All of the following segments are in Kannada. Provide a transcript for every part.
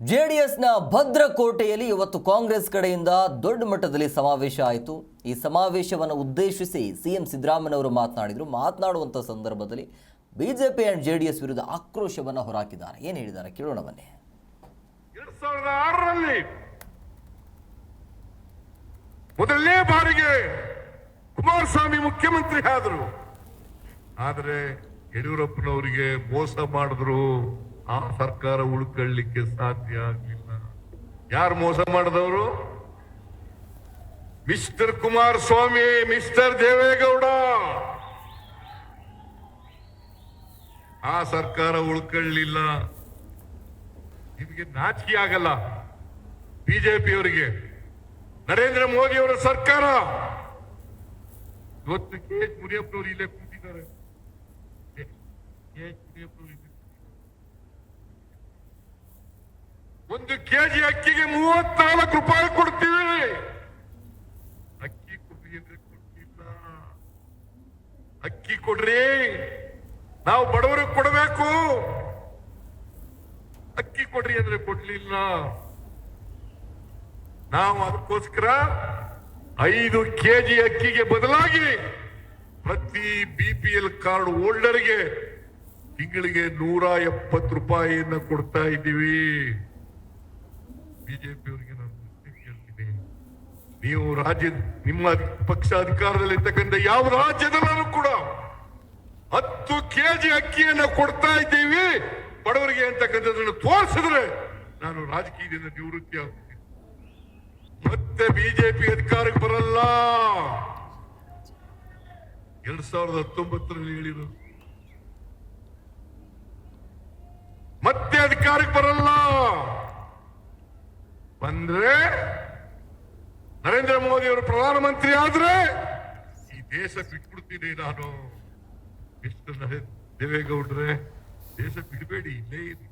ಜೆಡಿಎಸ್ನ ಭದ್ರಕೋಟೆಯಲ್ಲಿ ಇವತ್ತು ಕಾಂಗ್ರೆಸ್ ಕಡೆಯಿಂದ ದೊಡ್ಡ ಮಟ್ಟದಲ್ಲಿ ಸಮಾವೇಶ ಆಯಿತು. ಈ ಸಮಾವೇಶವನ್ನು ಉದ್ದೇಶಿಸಿ ಸಿ ಎಂ ಸಿದ್ದರಾಮಯ್ಯವರು ಮಾತನಾಡಿದರು. ಮಾತನಾಡುವಂಥ ಸಂದರ್ಭದಲ್ಲಿ B J P and J D S ವಿರುದ್ಧ ಆಕ್ರೋಶವನ್ನು ಹೊರಹಾಕಿದ್ದಾರೆ ಏನು ಹೇಳಿದ್ದಾರೆ? ಕೇಳೋಣ ಬನ್ನಿ. ಮೊದಲನೇ ಬಾರಿಗೆ ಕುಮಾರಸ್ವಾಮಿ ಮುಖ್ಯಮಂತ್ರಿ ಆದರು. ಆದರೆ ಯಡಿಯೂರಪ್ಪನವರಿಗೆ ಮೋಸ ಮಾಡಿದ್ರು. ಆ ಸರ್ಕಾರ ಉಳ್ಕೊಳ್ಳಿಕ್ಕೆ ಸಾಧ್ಯ ಆಗಲಿಲ್ಲ. ಯಾರು ಮೋಸ ಮಾಡಿದವರು? Mister Kumaraswamy, mister Deve Gowda. ಆ ಸರ್ಕಾರ ಉಳ್ಕೊಳ್ಳಿಲ್ಲ. ನಿಮಗೆ ನಾಚಿಕೆ ಆಗಲ್ಲ ಬಿಜೆಪಿಯವರಿಗೆ. ನರೇಂದ್ರ ಮೋದಿ ಅವರ ಸರ್ಕಾರ. ಇವತ್ತು ಕೆ ಎಚ್ ಮುನಿಯಪ್ಪನವರು ಇಲ್ಲೇ ಕೂತಿದ್ದಾರೆ ಕೆ ಎಚ್ ಮುನಿಯಪ್ಪನವರು ಇಲ್ಲೇ ಕೂತಿದ್ದಾರೆ. ಒಂದು ಕೆಜಿ ಅಕ್ಕಿಗೆ ಮೂವತ್ನಾಲ್ಕು ರೂಪಾಯಿ ಕೊಡ್ತೀವಿ. ಅಕ್ಕಿ ಕೊಡ್ರಿ ಅಂದ್ರೆ ಕೊಡ್ತಿಲ್ಲ ಅಕ್ಕಿ ಕೊಡ್ರಿ. ನಾವು ಬಡವರಿಗೆ ಕೊಡಬೇಕು. ಅಕ್ಕಿ ಕೊಡ್ರಿ ಅಂದ್ರೆ ಕೊಡ್ಲಿಲ್ಲ. ನಾವು ಅದಕ್ಕೋಸ್ಕರ ಐದು ಕೆಜಿ ಅಕ್ಕಿಗೆ ಬದಲಾಗಿ ಪ್ರತಿ ಬಿ ಪಿ ಎಲ್ ಕಾರ್ಡ್ ಹೋಲ್ಡರ್ಗೆ ತಿಂಗಳಿಗೆ ನೂರ ಎಪ್ಪತ್ತು ರೂಪಾಯಿಯನ್ನ ಕೊಡ್ತಾ ಇದ್ದೀವಿ. ಬಿಜೆಪಿಯವರಿಗೆ ನಾನು ಕೇಳ್ತೀನಿ ನೀವು ರಾಜ್ಯ ನಿಮ್ಮ ಪಕ್ಷ ಪಕ್ಷ ಅಧಿಕಾರದಲ್ಲಿರ್ತಕ್ಕಂಥ ಯಾವ ರಾಜ್ಯದಲ್ಲೂ ಕೂಡ ಹತ್ತು ಕೆಜಿ ಅಕ್ಕಿಯನ್ನು ಕೊಡ್ತಾ ಇದ್ದೀವಿ. ಬಡವರಿಗೆ ಅಂತಕ್ಕಂಥದ್ದನ್ನು ತೋರಿಸಿದ್ರೆ ನಾನು ರಾಜಕೀಯದಿಂದ ನಿವೃತ್ತಿ ಆಗ್ತೀನಿ ಮತ್ತೆ ಬಿಜೆಪಿ ಅಧಿಕಾರಕ್ಕೆ ಬರಲ್ಲ. ಎರಡ್ ಸಾವಿರದ ಹತ್ತೊಂಬತ್ತರಲ್ಲಿ ಹೇಳಿದ್ರು ಮತ್ತೆ ಅಧಿಕಾರಕ್ಕೆ ಬರಲ್ಲ. ಬಂದ್ರೆ ನರೇಂದ್ರ ಮೋದಿ ಅವರು ಪ್ರಧಾನಮಂತ್ರಿ ಆದ್ರೆ ಈ ದೇಶ ಬಿಟ್ಬಿಡ್ತೀನಿ ನಾನು. ಮಿಸ್ಟರ್ ನರೇಂದ್ರ ದೇವೇಗೌಡ್ರೆ, ದೇಶ ಬಿಡಬೇಡಿ, ಇಲ್ಲೇ ಇರಿ.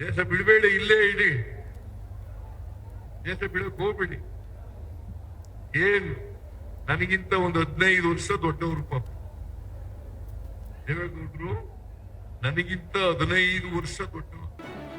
ದೇಶ ಬಿಡಬೇಡಿ, ಇಲ್ಲೇ ಇಡಿ ದೇಶ ಬಿಡೋಕೆ ಹೋಗ್ಬೇಡಿ. ಏನ್ ನನಗಿಂತ ಒಂದು ಹದಿನೈದು ವರ್ಷ ದೊಡ್ಡವರು ಪಾಪ. ದೇವೇಗೌಡರು, ನನಗಿಂತ ಹದಿನೈದು ವರ್ಷ ದೊಡ್ಡವರು.